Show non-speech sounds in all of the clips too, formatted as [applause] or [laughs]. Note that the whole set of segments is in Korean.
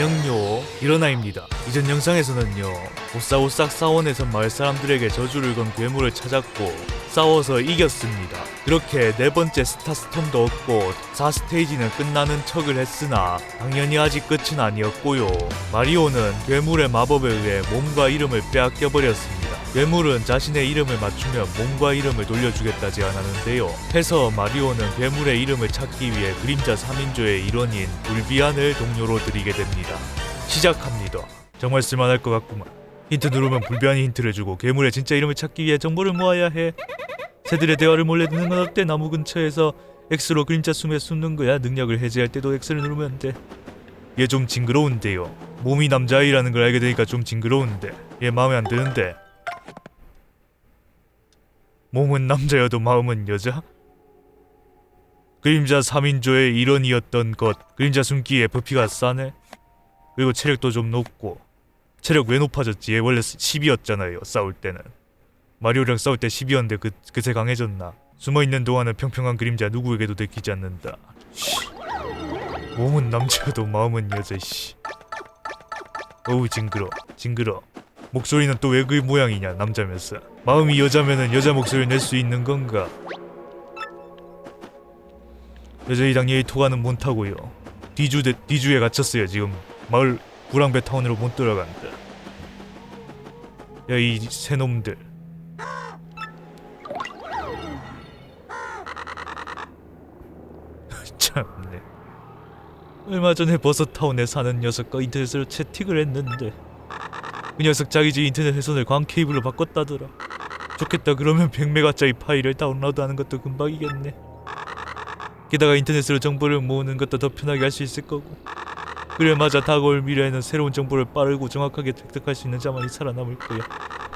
안녕요. 일어나입니다. 이전 영상에서는요 오싹오싹 사원에서 마을 사람들에게 저주를 건 괴물을 찾았고 싸워서 이겼습니다. 그렇게 네 번째 스타스톤도 얻고 4스테이지는 끝나는 척을 했으나 당연히 아직 끝은 아니었고요. 마리오는 괴물의 마법에 의해 몸과 이름을 빼앗겨 버렸습니다 괴물은 자신의 이름을 맞추면 몸과 이름을 돌려주겠다 제안하는데요. 해서 마리오는 괴물의 이름을 찾기 위해 그림자 3인조의 일원인 불비안을 동료로 들이게 됩니다. 시작합니다. 정말 쓸만할 것 같구만. 힌트 누르면 불비안이 힌트를 주고 괴물의 진짜 이름을 찾기 위해 정보를 모아야 해. 새들의 대화를 몰래 듣는 건 어때? 나무 근처에서 X로 그림자 숨에 숨는 거야. 능력을 해제할 때도 X를 누르면 돼. 얘 좀 징그러운데요. 몸이 남자아이라는 걸 알게 되니까 좀 징그러운데. 얘 마음에 안 드는데. 몸은 남자여도 마음은 여자? 그림자 3인조의 일원이었던 것 그림자 숨기 FP가 싸네 그리고 체력도 좀 높고 체력 왜 높아졌지? 얘 원래 10이었잖아요 싸울 때는 마리오랑 싸울 때 10이었는데 그, 그새 강해졌나 숨어있는 동안은 평평한 그림자 누구에게도 들키지 않는다 씨. 몸은 남자여도 마음은 여자 씨 어우 징그러 징그러 목소리는 또왜그 모양이냐 남자면서. 마음이 여자면은 여자 목소리를 낼 수 있는 건가? 여자의 당연히 토가는 못 타고요. 디주 대, 디주에 갇혔어요 지금. 마을 구랑배 타운으로 못 돌아간다. 야 이 새놈들. [laughs] 참네. 얼마 전에 버섯 타운에 사는 녀석과 인터넷으로 채팅을 했는데 그 녀석 자기 집 인터넷 회선을 광 케이블로 바꿨다더라. 좋겠다. 그러면 100메가짜리 파일을 다운로드하는 것도 금방이겠네. 게다가 인터넷으로 정보를 모으는 것도 더 편하게 할 수 있을 거고. 그래 맞아. 다가올 미래에는 새로운 정보를 빠르고 정확하게 획득할 수 있는 자만이 살아남을 거야.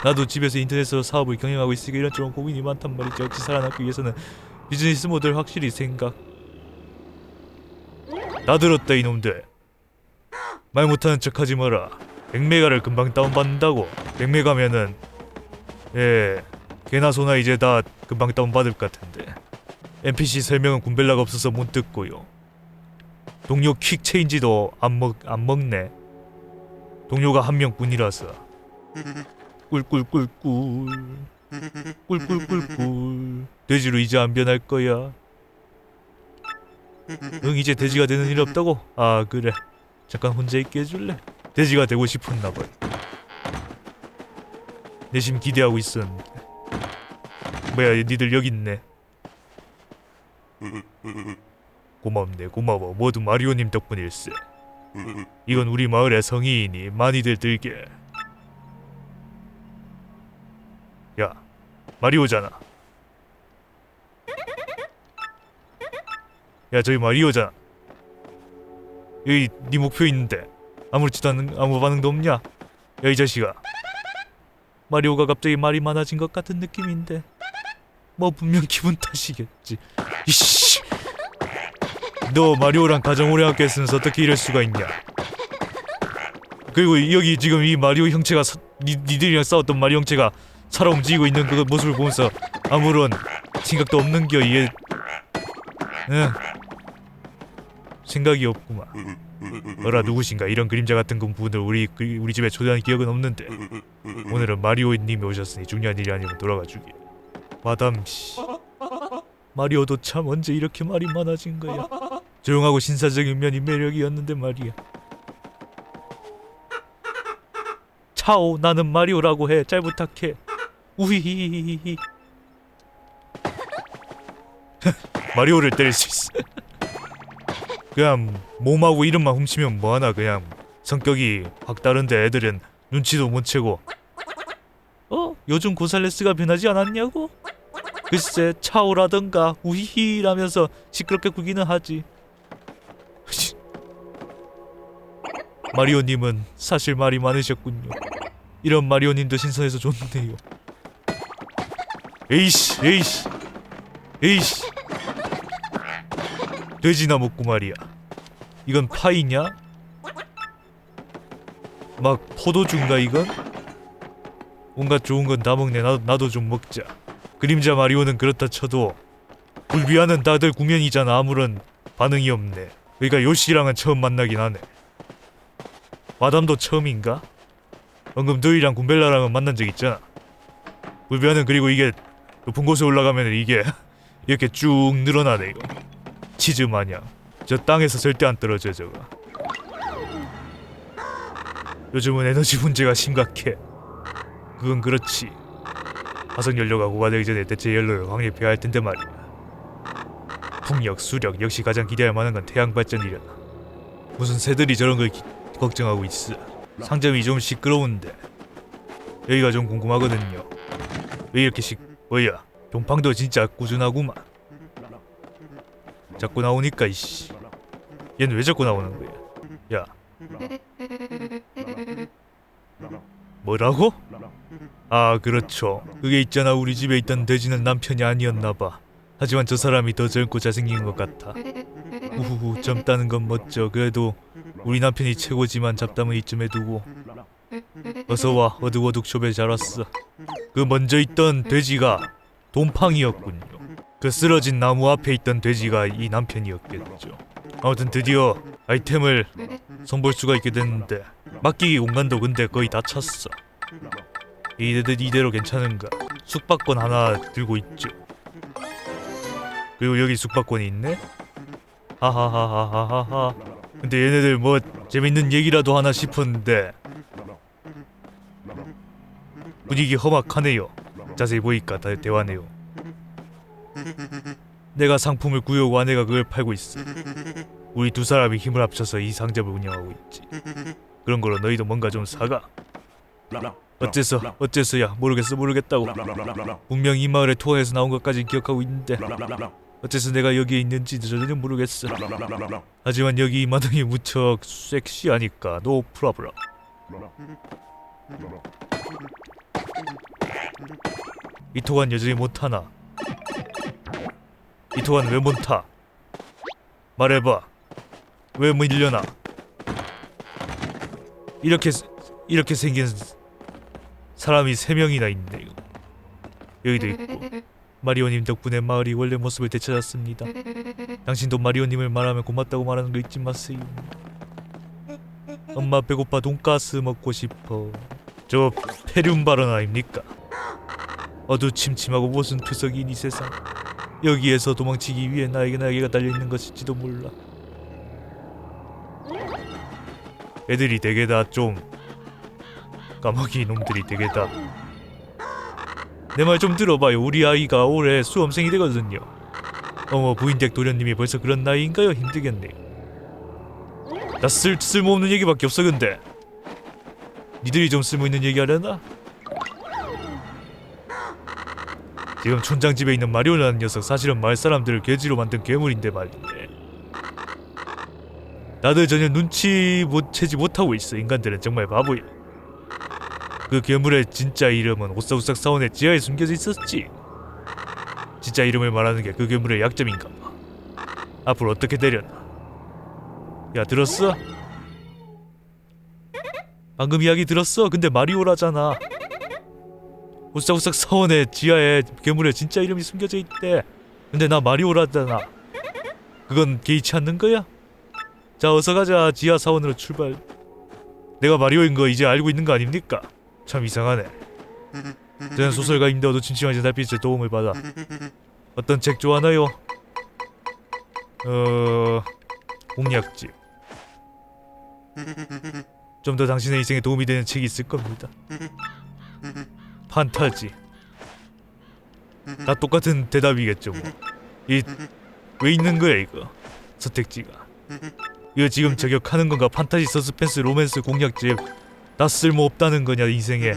나도 집에서 인터넷으로 사업을 경영하고 있으니까 이런저런 고민이 많단 말이지. 역시 살아남기 위해서는 비즈니스 모델 확실히 생각. 다 들었다 이놈들. 말 못하는 척하지 마라. 100메가를 금방 다운받는다고. 100메가면은 예 개나 소나 이제 다 금방 다운받을 것 같은데. NPC 설명은 군벨라가 없어서 못 듣고요. 동료 퀵 체인지도 안, 먹, 안 먹네. 동료가 한 명뿐이라서. 꿀꿀꿀꿀. 꿀꿀꿀꿀. 돼지로 이제 안 변할 거야. 응 이제 돼지가 되는 일 없다고? 아 그래. 잠깐 혼자 있게 해줄래? 돼지가 되고 싶었나 봐요. 내심 기대하고 있었는데. 뭐야, 니들 여기 있네. 고맙네, 고마워. 모두 마리오님 덕분일세. 이건 우리 마을의 성의이니 많이들 들게. 야, 마리오잖아. 야, 저기 마리오잖아. 여기 네 목표 있는데. 아무렇지도 않은 아무 반응도 없냐? 야 이 자식아. 마리오가 갑자기 말이 많아진 것 같은 느낌인데. 뭐 분명 기분 탓이겠지. 이씨. 너 마리오랑 가장 오래 함께 했으면서 어떻게 이럴 수가 있냐? 그리고 여기 지금 이 마리오 형체가 사, 니, 니들이랑 싸웠던 마리오 형체가 살아 움직이고 있는 그 모습을 보면서 아무런 생각도 없는겨 얘. 응. 생각이 없구만. 어라 누구신가 이런 그림자 같은 분을 우리 그, 우리 집에 초대한 기억은 없는데 오늘은 마리오님이 오셨으니 중요한 일이 아니면 돌아가 주기. 마담 씨. 마리오도 참 언제 이렇게 말이 많아진 거야. 조용하고 신사적인 면이 매력이었는데 말이야. 차오 나는 마리오라고 해. 잘 부탁해. 우히히히히. [laughs] 마리오를 때릴 수. 그냥 몸하고 이름만 훔치면 뭐하나 그냥. 성격이 확 다른데 애들은 눈치도 못 채고. 어? 요즘 고살레스가 변하지 않았냐고? 글쎄 차오라던가 우히히라면서 시끄럽게 굴기는 하지. 마리오님은 사실 말이 많으셨군요. 이런 마리오님도 신선해서 좋네요. 에이씨 에이씨 에이씨. 돼지나 먹고 말이야. 이건 파이냐? 막 포도주인가 이건? 온갖 좋은 건 다 먹네. 나도, 나도 좀 먹자. 그림자 마리오는 그렇다 쳐도 불비아는 다들 구면이잖아. 아무런 반응이 없네. 그러니까 요시랑은 처음 만나긴 하네. 마담도 처음인가? 방금 너희랑 군벨라랑은 만난 적 있잖아. 불변은 그리고 이게 높은 곳에 올라가면 이게 [laughs] 이렇게 쭉 늘어나네 이거. 치즈 마냥. 저 땅에서 절대 안 떨어져 저거. 요즘은 에너지 문제가 심각해. 그건 그렇지. 화석 연료가 고가되기 전에 대체 연료를 확립해야 할 텐데 말이야. 풍력, 수력 역시 가장 기대할 만한 건 태양 발전이려나. 무슨 새들이 저런 걸 기- 걱정하고 있어. 상점이 좀 시끄러운데 여기가 좀 궁금하거든요. 왜 이렇게 시 뭐야? 돈팡도 진짜 꾸준하구만. 자꾸 나오니까 이씨. 얘는 왜 자꾸 나오는 거야? 야. 뭐라고? 아 그렇죠. 그게 있잖아 우리 집에 있던 돼지는 남편이 아니었나 봐. 하지만 저 사람이 더 젊고 잘생긴 것 같아. 우후후 젊다는 건 멋져. 그래도 우리 남편이 최고지만 잡담은 이쯤에 두고. 어서 와 어둑어둑 숍에 잘 왔어. 그 먼저 있던 돼지가 돈팡이였군요. 그 쓰러진 나무 앞에 있던 돼지가 이 남편이었겠죠. 아무튼 드디어 아이템을 손볼 수가 있게 됐는데 맡기기 공간도 근데 거의 다 찼어. 이대로 이대로 괜찮은가? 숙박권 하나 들고 있죠. 그리고 여기 숙박권이 있네. 하하하하하하. 근데 얘네들 뭐 재밌는 얘기라도 하나 싶었는데 분위기 험악하네요. 자세히 보니까 다 대화네요. 내가 상품을 구해오고 아내가 그걸 팔고 있어. 우리 두 사람이 힘을 합쳐서 이 상점을 운영하고 있지. 그런 걸로 너희도 뭔가 좀 사가. 어째서 어째서야 모르겠어 모르겠다고. 분명 이 마을의 투어에서 나온 것까지 기억하고 있는데 어째서 내가 여기에 있는지 전혀 모르겠어. 하지만 여기 이 마당이 무척 섹시하니까 노 프라브라. 이 토간 여전히 못하나? 이토간 왜 못타? 말해봐. 왜 밀려나? 이렇게 이렇게 생긴 사람이 세 명이나 있네. 이거. 여기도 있고. 마리오님 덕분에 마을이 원래 모습을 되찾았습니다. 당신도 마리오님을 말하면 고맙다고 말하는 거 잊지 마세요. 엄마 배고파 돈가스 먹고 싶어. 저 페륜 발언 아닙니까? 어두침침하고 무슨 투석인 이 세상. 여기에서 도망치기 위해 나에게 날개가 달려 있는 것일지도 몰라. 애들이 되게 다 좀 까마귀 놈들이 되게 다. 내 말 좀 들어봐요. 우리 아이가 올해 수험생이 되거든요. 어머 부인댁 도련님이 벌써 그런 나이인가요? 힘들겠네. 나 쓸 쓸모없는 얘기밖에 없어 근데. 니들이 좀 쓸모 있는 얘기 하려나? 지금 촌장 집에 있는 마리오라는 녀석 사실은 마을 사람들을 괴지로 만든 괴물인데 말이네. 나도 전혀 눈치 못 채지 못하고 있어. 인간들은 정말 바보야. 그 괴물의 진짜 이름은 오싹오싹 사원의 지하에 숨겨져 있었지. 진짜 이름을 말하는 게 그 괴물의 약점인가 봐. 앞으로 어떻게 되려나? 야 들었어? 방금 이야기 들었어? 근데 마리오라잖아. 오싹오싹 사원의 지하에 괴물의 진짜 이름이 숨겨져 있대. 근데 나 마리오라잖아. 그건 개의치 않는 거야? 자 어서 가자 지하 사원으로 출발. 내가 마리오인 거 이제 알고 있는 거 아닙니까? 참 이상하네. 저는 소설가인데 어도 침침하지 달빛의 도움을 받아. 어떤 책 좋아하나요? 어... 공략집. 좀 더 당신의 인생에 도움이 되는 책이 있을 겁니다. 판타지. 다 똑같은 대답이겠죠. 뭐. 이왜 있는 거야 이거? 선택지가. 이거 지금 저격하는 건가? 판타지 서스펜스 로맨스 공략집. 다 쓸모 없다는 거냐 인생에.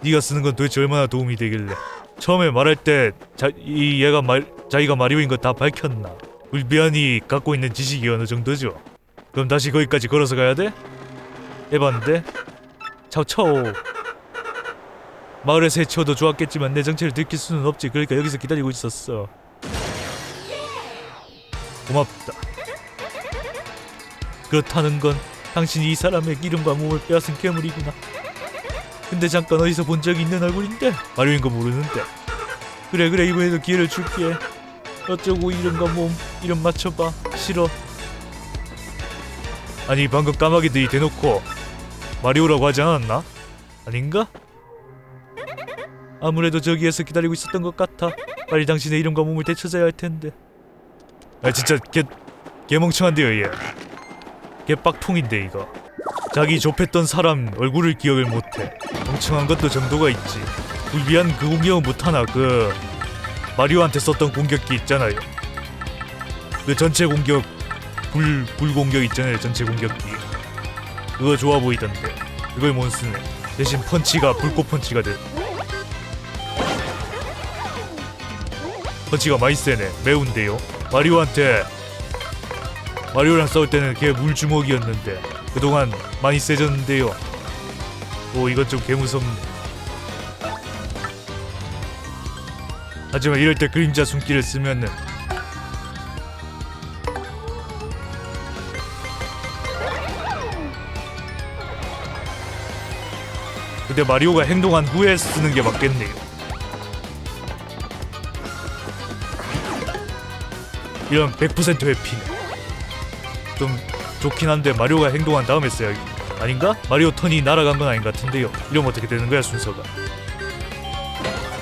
네가 쓰는 건 도대체 얼마나 도움이 되길래? 처음에 말할 때 자, 이 얘가 말 자기가 마리오인 거 다 밝혔나? 울비안이 갖고 있는 지식이 어느 정도죠? 그럼 다시 거기까지 걸어서 가야 돼? 에반데? 차오차오 마을에서 해치워도 좋았겠지만 내 정체를 들킬 수는 없지. 그러니까 여기서 기다리고 있었어. 고맙다. 그렇다는 건 당신이 이 사람의 이름과 몸을 빼앗은 괴물이구나. 근데 잠깐 어디서 본 적이 있는 얼굴인데? 마리오인 거 모르는데. 그래 그래 이번에도 기회를 줄게. 어쩌고 이름과 몸 이름 맞춰봐. 싫어. 아니 방금 까마귀들이 대놓고 마리오라고 하지 않았나? 아닌가? 아무래도 저기에서 기다리고 있었던 것 같아. 빨리 당신의 이름과 몸을 되찾아야 할 텐데. 아 진짜 개 개멍청한데요 얘. 개빡통인데 이거. 자기 좁혔던 사람 얼굴을 기억을 못해. 멍청한 것도 정도가 있지. 불비한 그 공격은 못하나 그 마리오한테 썼던 공격기 있잖아요. 그 전체 공격 불, 불 공격 있잖아요 전체 공격기 그거 좋아 보이던데 그걸 못 쓰네 대신 펀치가 불꽃 펀치가 돼 펀치가 많이 세네 매운데요. 마리오한테 마리오랑 싸울 때는 걔 물주먹이었는데 그동안 많이 세졌는데요. 오 이것 좀 개무섭네 하지만 이럴 때 그림자 숨기를 쓰면은 근데 마리오가 행동한 후에 쓰는 게 맞겠네요. 이런 100% 회피네. 좀 좋긴 한데 마리오가 행동한 다음에 써야지. 아닌가? 마리오 턴이 날아간 건 아닌 것 같은데요. 이러면 어떻게 되는 거야 순서가?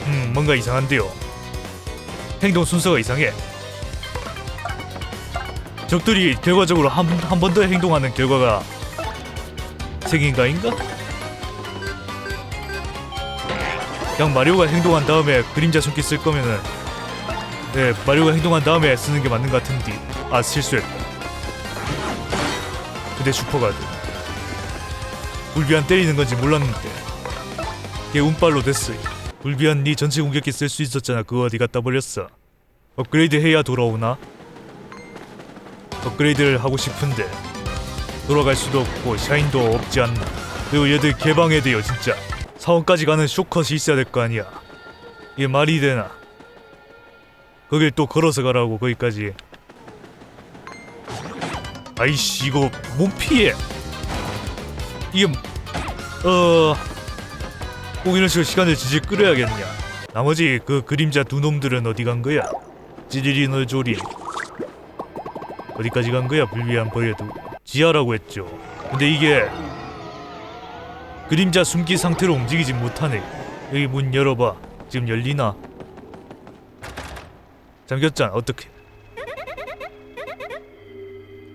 음 뭔가 이상한데요. 행동 순서가 이상해. 적들이 결과적으로 한 한 번 더 행동하는 결과가 생긴 거 아닌가? 그냥 마리오가 행동한 다음에 그림자 숨기 쓸 거면은 네 마리오가 행동한 다음에 쓰는 게 맞는 것 같은데. 아 실수했다. 근데 슈퍼가드. 불비안 때리는 건지 몰랐는데. 걔 운빨로 됐어 불비안 니 전체 공격기 쓸 수 있었잖아. 그거 어디 갔다 버렸어? 업그레이드 해야 돌아오나? 업그레이드를 하고 싶은데. 돌아갈 수도 없고 샤인도 없지 않나. 그리고 얘들 개방해야 돼요 진짜. 사원까지 가는 쇼컷이 있어야 될 거 아니야. 이게 말이 되나? 거길 또 걸어서 가라고 거기까지. 아이씨 이거 몸 피해. 이게 어. 꼭 이런 식으로 시간을 지질 끌어야겠냐. 나머지 그 그림자 두 놈들은 어디 간 거야? 찌리리너 조리. 어디까지 간 거야 불비한 버려도 지하라고 했죠. 근데 이게 그림자 숨기 상태로 움직이지 못하네. 여기 문 열어봐. 지금 열리나? 잠겼잖아. 어떻게?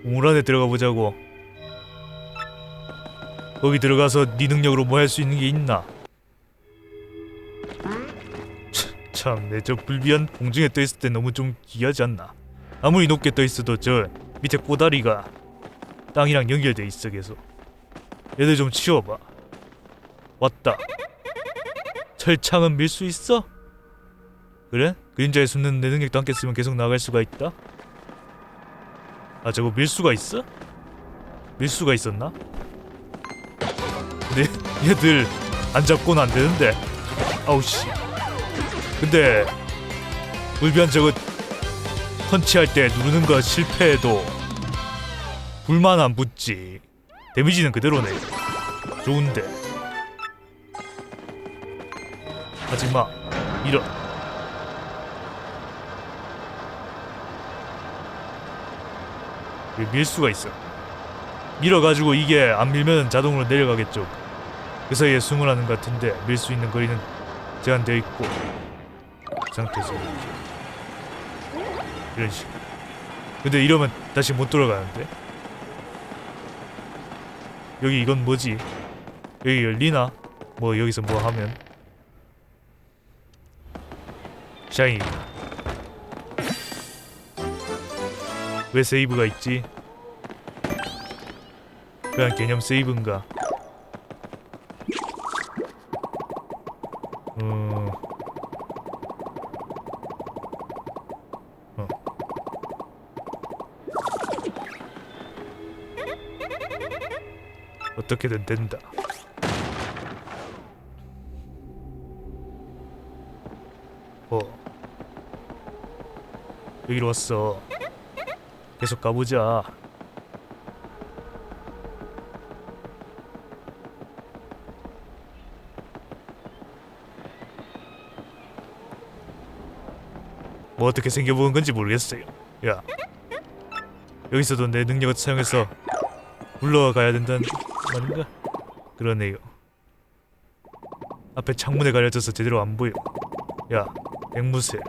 우물 안에 들어가 보자고. 거기 들어가서 네 능력으로 뭐 할 수 있는 게 있나? 참, 내 저 불비한 공중에 떠 있을 때 너무 좀 귀하지 않나? 아무리 높게 떠 있어도 저 밑에 꼬다리가 땅이랑 연결돼 있어 계속. 얘들 좀 치워봐. 왔다. 철창은 밀 수 있어? 그래? 그림자에 숨는 내 능력도 함께 쓰면 계속 나갈 수가 있다? 아 저거 밀 수가 있어? 밀 수가 있었나? 근데 [laughs] 얘들 안 잡고는 안 되는데. 아우씨. 근데 불변 저거 펀치할 때 누르는 거 실패해도 불만 안 붙지. 데미지는 그대로네. 좋은데. 하지마. 이런 밀 수가 있어. 밀어가지고 이게 안 밀면 자동으로 내려가겠죠. 그 사이에 숨을 하는 것 같은데 밀 수 있는 거리는 제한되어 있고 그 상태에서 이런 식 근데 이러면 다시 못 돌아가는데? 여기 이건 뭐지? 여기 열리나? 뭐 여기서 뭐 하면? 샤인 왜 세이브가 있지? 그냥 개념 세이브인가? 어... 어. 어떻게든 된다. 어. 여기로 왔어. 계속 가보자. 뭐 어떻게 생겨보는 건지 모르겠어요. 야, 여기서도 내 능력을 사용해서 물러가야 된다는 말인가? 그러네요. 앞에 창문에 가려져서 제대로 안 보여. 야, 앵무새.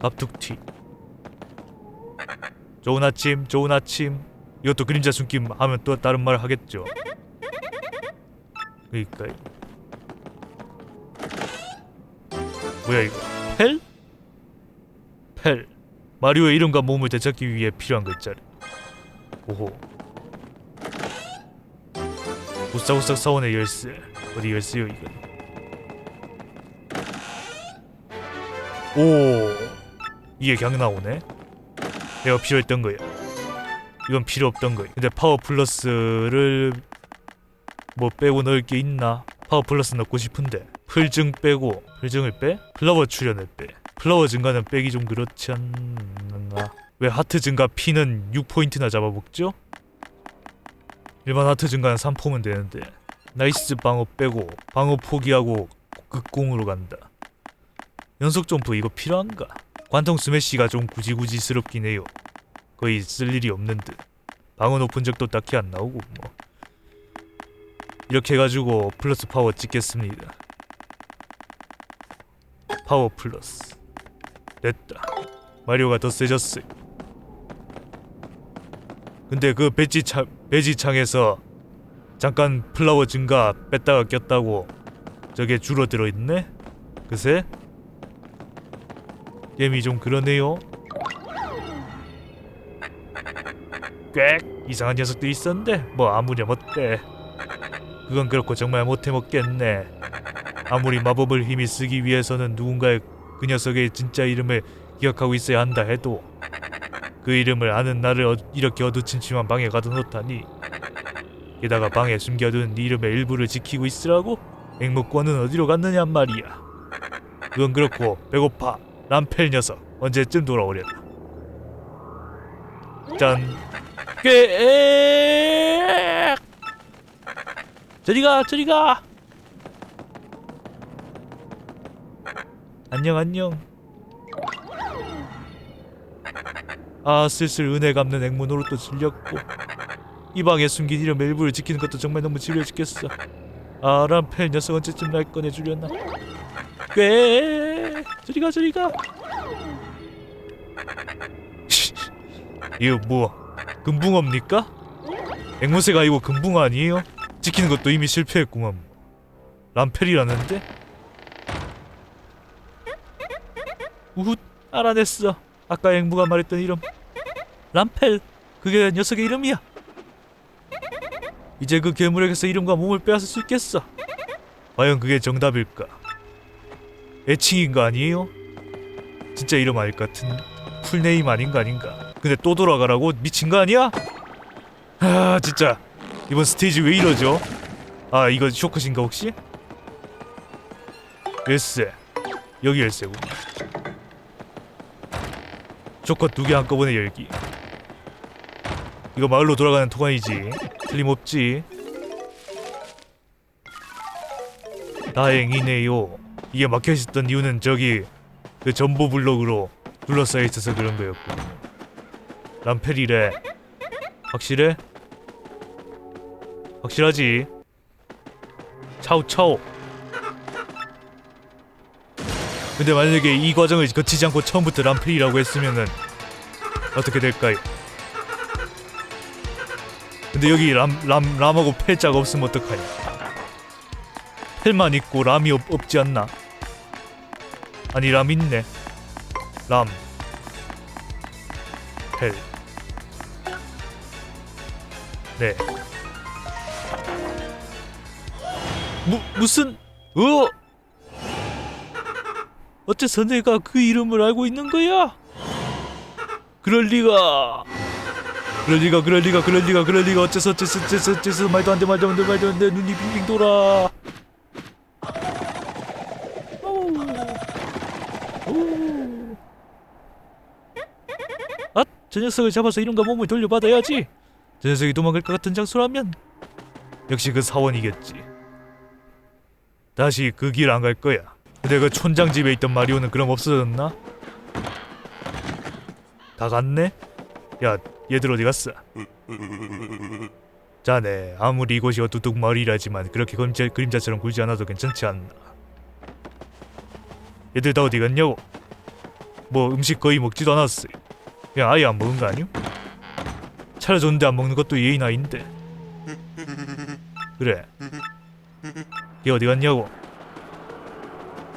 갑툭튀. 좋은 아침, 좋은 아침. 이것도 그림자 숨김 하면 또 다른 말 하겠죠. 그니까요. 뭐야 이거? 펠? 펠. 마리오의 이름과 몸을 되찾기 위해 필요한 글자를. 오호. 오싹오싹 사원의 열쇠. 어디 열쇠요 이건? 오. 이게 그냥 나오네. 내가 필요했던 거야. 이건 필요 없던 거야. 근데 파워 플러스를 뭐 빼고 넣을 게 있나? 파워 플러스 넣고 싶은데 풀증 빼고 풀증을 빼? 플라워 출연을 빼. 플라워 증가는 빼기 좀 그렇지 않나? 왜 하트 증가 P는 6포인트나 잡아먹죠? 일반 하트 증가는 3포면 되는데 나이스 방어 빼고 방어 포기하고 극공으로 간다. 연속 점프 이거 필요한가? 관통 스매시가 좀 구지구지스럽긴 해요. 거의 쓸 일이 없는 듯. 방어 높은 적도 딱히 안 나오고 뭐. 이렇게 해가지고 플러스 파워 찍겠습니다. 파워 플러스. 됐다. 마리오가 더 세졌어요. 근데 그 배지창 배지창에서 잠깐 플라워 증가 뺐다가 꼈다고 저게 줄어들어 있네. 그새 게임이 좀 그러네요. 꽤 이상한 녀석도 있었는데 뭐 아무렴 어때? 그건 그렇고 정말 못해 먹겠네. 아무리 마법을 힘이 쓰기 위해서는 누군가의 그 녀석의 진짜 이름을 기억하고 있어야 한다 해도 그 이름을 아는 나를 어, 이렇게 어두침침한 방에 가둬놓다니 게다가 방에 숨겨둔 네 이름의 일부를 지키고 있으라고? 앵무권은 어디로 갔느냔 말이야 그건 그렇고 배고파 람펠 녀석 언제쯤 돌아오려나. 짠. 꽤 저리가 저리가. 안녕 안녕. 아 슬슬 은혜 갚는 앵무 노릇도 질렸고. 이 방에 숨긴 이름 일부를 지키는 것도 정말 너무 지루해 죽겠어. 아 람펠 녀석 언제쯤 날 꺼내주려나. 꽤 저리가 저리가. 이거 뭐 금붕어입니까? 앵무새가 아니고 금붕어 아니에요? 지키는 것도 이미 실패했구만. 람펠이라는데? 우훗 알아냈어. 아까 앵무가 말했던 이름. 람펠 그게 녀석의 이름이야. 이제 그 괴물에게서 이름과 몸을 빼앗을 수 있겠어. 과연 그게 정답일까 애칭인 거 아니에요? 진짜 이름 것 같은 풀네임 아닌 거 아닌가? 근데 또 돌아가라고? 미친 거 아니야? 아 진짜. 이번 스테이지 왜 이러죠? 아 이거 쇼크신가 혹시? 열쇠 여기 열쇠고. 조커 두 개 한꺼번에 열기. 이거 마을로 돌아가는 통화이지. 틀림없지. 다행이네요 이게 막혀 있었던 이유는 저기 그 전보 블록으로 둘러싸여 있어서 그런 거였군요. 람펠이래. 확실해? 확실하지. 차오 차오 근데 만약에 이 과정을 거치지 않고 처음부터 람펠이라고 했으면은 어떻게 될까요? 근데 여기 람, 람, 람하고 펠자가 없으면 어떡하냐 펠만 있고 람이 없, 없지 않나 아니 람 있네 람 펠. 네. 무, 무슨 어? 어째서 내가 그 이름을 알고 있는 거야? 그럴 리가. 그럴 리가, 그럴 리가, 그럴 리가, 그럴 리가. 어째서, 어째서, 어째서, 어째서 말도 안 돼, 말도 안 돼, 말도 안 돼. 눈이 빙빙 돌아. 오. 오. 아, 저 녀석을 잡아서 이름과 몸을 돌려받아야지. 저 녀석이 도망갈 것 같은 장소라면 역시 그 사원이겠지. 다시 그 길 안 갈 거야. 근데 그 촌장 집에 있던 마리오는 그럼 없어졌나? 다 갔네? 야, 얘들 어디 갔어? 자네 아무리 이곳이 어두둑 마을이라지만 그렇게 그림자, 그림자처럼 굴지 않아도 괜찮지 않나 얘들 다 어디 갔냐고 뭐 음식 거의 먹지도 않았어요 그냥 아예 안 먹은 거 아니오? 차려줬는데 안 먹는 것도 예의 나인데. 그래. 얘 어디 갔냐고?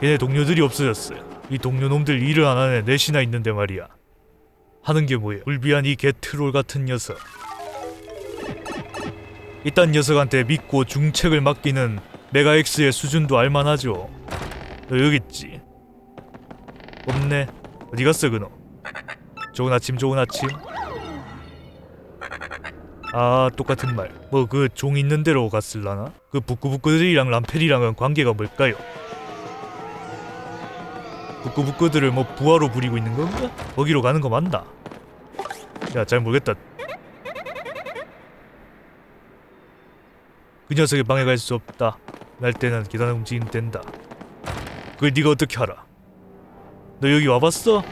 걔네 동료들이 없어졌어요. 이 동료 놈들 일을 안 하네. 넷이나 있는데 말이야. 하는 게 뭐예요? 불비한 이 개트롤 같은 녀석. 이딴 녀석한테 믿고 중책을 맡기는 메가엑스의 수준도 알만하죠. 너 여기 있지? 없네. 어디 갔어 그놈 좋은 아침 좋은 아침. 아 똑같은 말. 뭐 그 종 있는 대로 갔을라나? 그 북구북구들이랑 람펠이랑은 관계가 뭘까요? 북구북구들을 뭐 부하로 부리고 있는 건가? 거기로 가는 거 맞나? 야 잘 모르겠다. 그 녀석의 방에 갈수 없다. 날 때는 계단을 움직이면 된다. 그걸 네가 어떻게 알아? 너 여기 와봤어?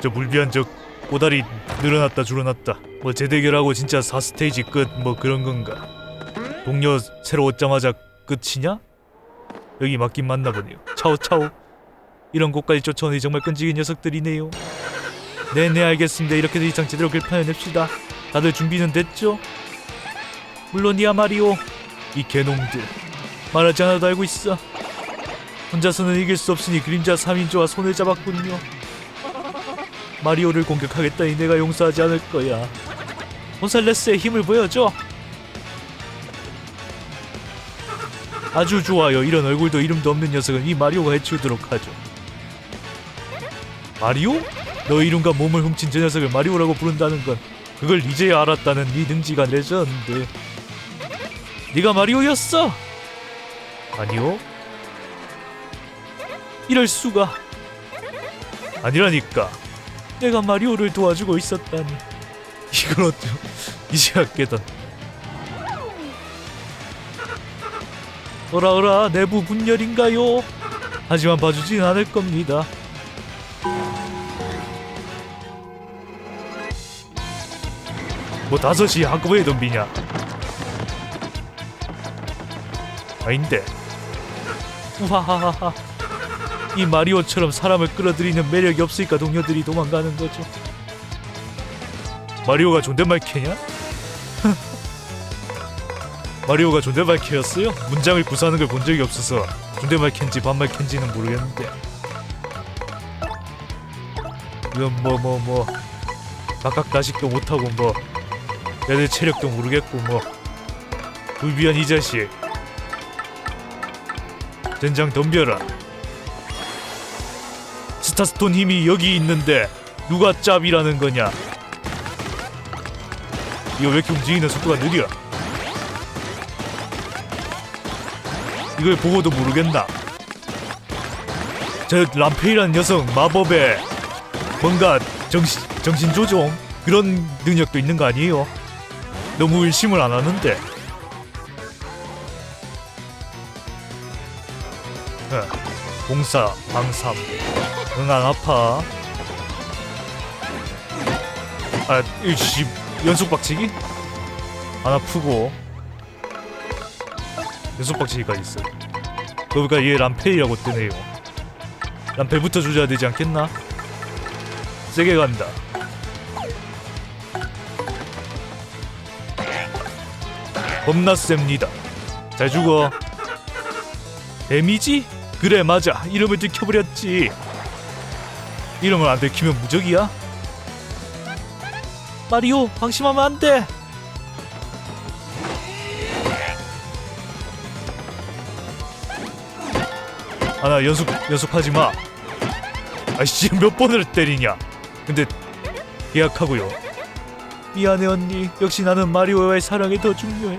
저 물비한 저 꼬다리 늘어났다 줄어났다. 뭐 재대결하고 진짜 4스테이지 끝 뭐 그런 건가? 동료 새로 얻자마자 끝이냐? 여기 맞긴 맞나 보네요. 차오 차오. 이런 곳까지 쫓아오니 정말 끈질긴 녀석들이네요. 네네 알겠습니다. 이렇게 더 이상 제대로 결판해냅시다. 다들 준비는 됐죠? 물론이야 마리오 이 개놈들. 말하지 않아도 알고 있어. 혼자서는 이길 수 없으니 그림자 3인조와 손을 잡았군요 마리오를 공격하겠다니 내가 용서하지 않을 거야. 곤살레스의 힘을 보여줘. 아주 좋아요. 이런 얼굴도 이름도 없는 녀석은 이 마리오가 해치우도록 하죠. 마리오? 너 이름과 몸을 훔친 저 녀석을 마리오라고 부른다는 건 그걸 이제야 알았다는 네 능지가 레전드. 네가 마리오였어? 아니요. 이럴 수가. 아니라니까 내가 마리오를 도와주고 있었다니. 이걸 어쩜 이제야 깨닫 어라 어라 내부 분열인가요? 하지만 봐주진 않을 겁니다. 뭐 다섯이 한꺼번에 덤비냐? 아닌데. 우하하하하 이 마리오처럼 사람을 끌어들이는 매력이 없으니까 동료들이 도망가는 거죠. 마리오가 존댓말 캐냐? [laughs] 마리오가 존댓말 캐였어요? 문장을 구사하는 걸 본 적이 없어서 존댓말 캔지 반말 캔지는 모르겠는데. 이건 뭐 뭐 뭐. 각각 다식도 못하고 뭐. 애들 체력도 모르겠고 뭐. 불비한 이 자식. 젠장 덤벼라 스타스톤 힘이 여기 있는데 누가 짭이라는 거냐? 이거 왜 이렇게 움직이는 속도가 느려? 이걸 보고도 모르겠나? 저 람페이라는 녀석 마법에 뭔가 정신, 정신 조종? 그런 능력도 있는 거 아니에요? 너무 의심을 안 하는데. 어, 공사 방삼 응 안 아파. 아 이씨 연속 박치기? 안 아프고. 연속 박치기가 있어 그러니까 얘 람페이라고 뜨네요. 람페부터 조져야 되지 않겠나? 세게 간다. 겁나 셉니다. 잘 죽어. 데미지? 그래 맞아. 이름을 들켜버렸지 이름을 안 들키면 무적이야? 마리오 방심하면 안 돼. 아나 연속 연속하지 마. 아이씨 몇 번을 때리냐? 근데 계약하고요. 미안해 언니. 역시 나는 마리오와의 사랑이 더 중요해.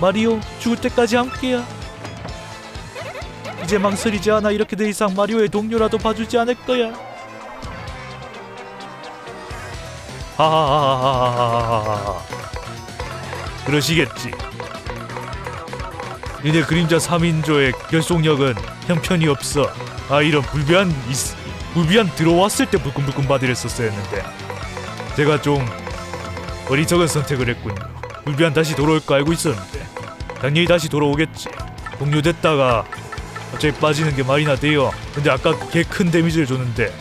마리오 죽을 때까지 함께야 이제 망설이지 않아. 이렇게 돼 이상 마리오의 동료라도 봐주지 않을 거야. 하하하하하하하 그러시겠지. 니네 그림자 3인조의 결속력은 형편이 없어. 아 이런 불변 있, 불변 들어왔을 때 불끈불끈 바디를썼어야 했는데. 제가 좀 어리석은 선택을 했군요. 불변 다시 돌아올 거 알고 있었는데. 당연히 다시 돌아오겠지. 동료됐다가 갑자기 빠지는 게 말이나 돼요. 근데 아까 개큰 데미지를 줬는데.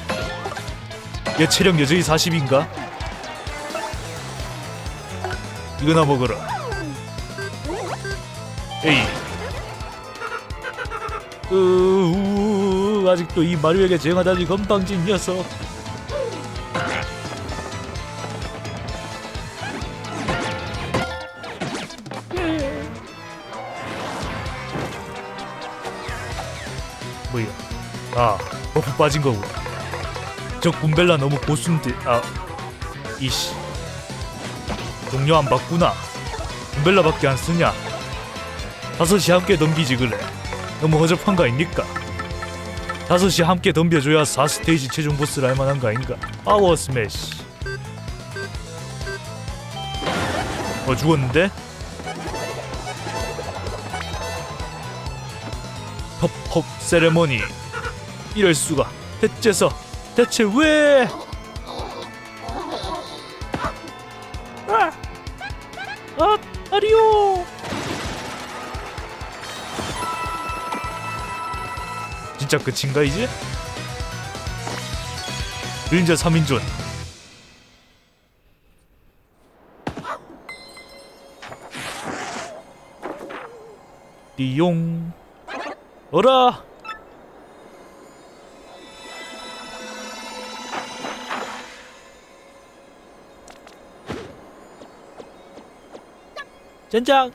얘 체력 여전히 40인가? 이거나 먹어라. 에이. 으, 우, 아직도 이 마루에게 제응하다니 건방진 녀석 아 버프 빠진 거고. 저 군벨라 너무 고수인데 아 이씨. 동료 안 봤구나. 군벨라밖에 안 쓰냐? 다섯이 함께 덤비지 그래. 너무 허접한 거 아닙니까? 다섯이 함께 덤벼줘야 4스테이지 최종 보스를 할 만한 거 아닌가? 파워 스매시. 어 죽었는데? 펍펍 세레머니 이럴 수가 대체서 대체 왜 아! 아! 아리오 진짜 끝인가 이제? 닌자 3인존 띠용 어라 젠장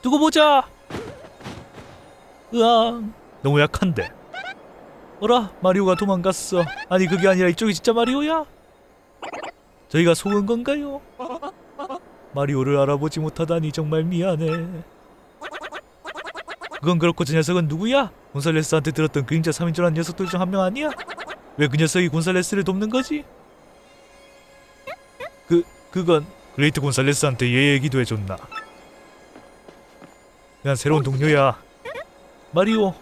두고 보자 으앙 너무 약한데 어라 마리오가 도망갔어 아니 그게 아니라 이쪽이 진짜 마리오야? 저희가 속은 건가요? 마리오를 알아보지 못하다니 정말 미안해 그건 그렇고 저 녀석은 누구야? 곤살레스한테 들었던 그림자 3인조라는 녀석들 중 한 명 아니야? 왜 그 녀석이 곤살레스를 돕는 거지? 그, 그건 그레이트 곤살레스한테 얘 얘기도 해줬나? 난 새로운 동료야. 마리오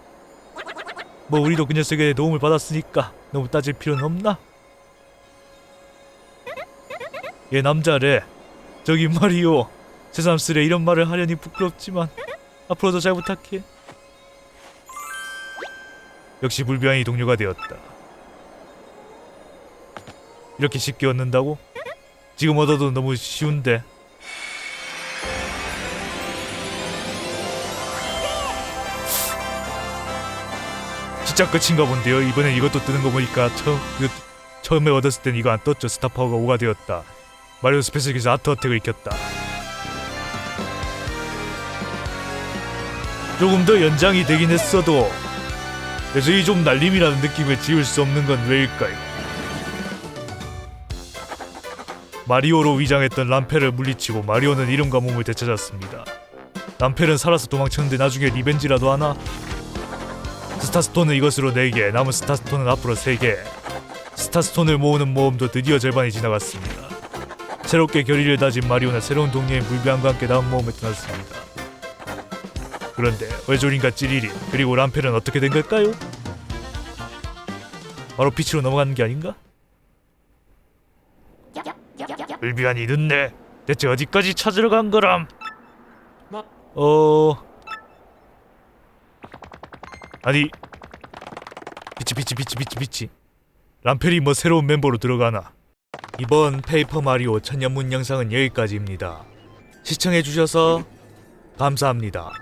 뭐 우리도 그 녀석의 도움을 받았으니까 너무 따질 필요는 없나? 얘 남자래. 저기 마리오 새삼스레 이런 말을 하려니 부끄럽지만 앞으로도 잘 부탁해. 역시 불비안이 동료가 되었다. 이렇게 쉽게 얻는다고? 지금 얻어도 너무 쉬운데 진짜 끝인가 본데요. 이번엔 이것도 뜨는 거 보니까 처음 그, 처음에 얻었을 땐 이거 안 떴죠. 스타 파워가 5가 되었다. 마리오 스페셜기에서 아트 어택을 익혔다. 조금 더 연장이 되긴 했어도 여전히 좀 날림이라는 느낌을 지울 수 없는 건 왜일까요? 마리오로 위장했던 람페를 물리치고 마리오는 이름과 몸을 되찾았습니다. 람펠은 살아서 도망쳤는데 나중에 리벤지라도 하나? 스타스톤은 이것으로 4개, 남은 스타스톤은 앞으로 3개. 스타스톤을 모으는 모험도 드디어 절반이 지나갔습니다. 새롭게 결의를 다진 마리오는 새로운 동료인 물비안과 함께 다음 모험에 떠났습니다. 그런데 외조린과 찌리리 그리고 람펠은 어떻게 된 걸까요? 바로 빛으로 넘어가는 게 아닌가? 물비안이 늦네. 대체 어디까지 찾으러 간 거람? 어... 아니. 비치 비치 비치 비치 비치. 람펠이 뭐 새로운 멤버로 들어가나? 이번 페이퍼 마리오 천년문 영상은 여기까지입니다. 시청해주셔서 감사합니다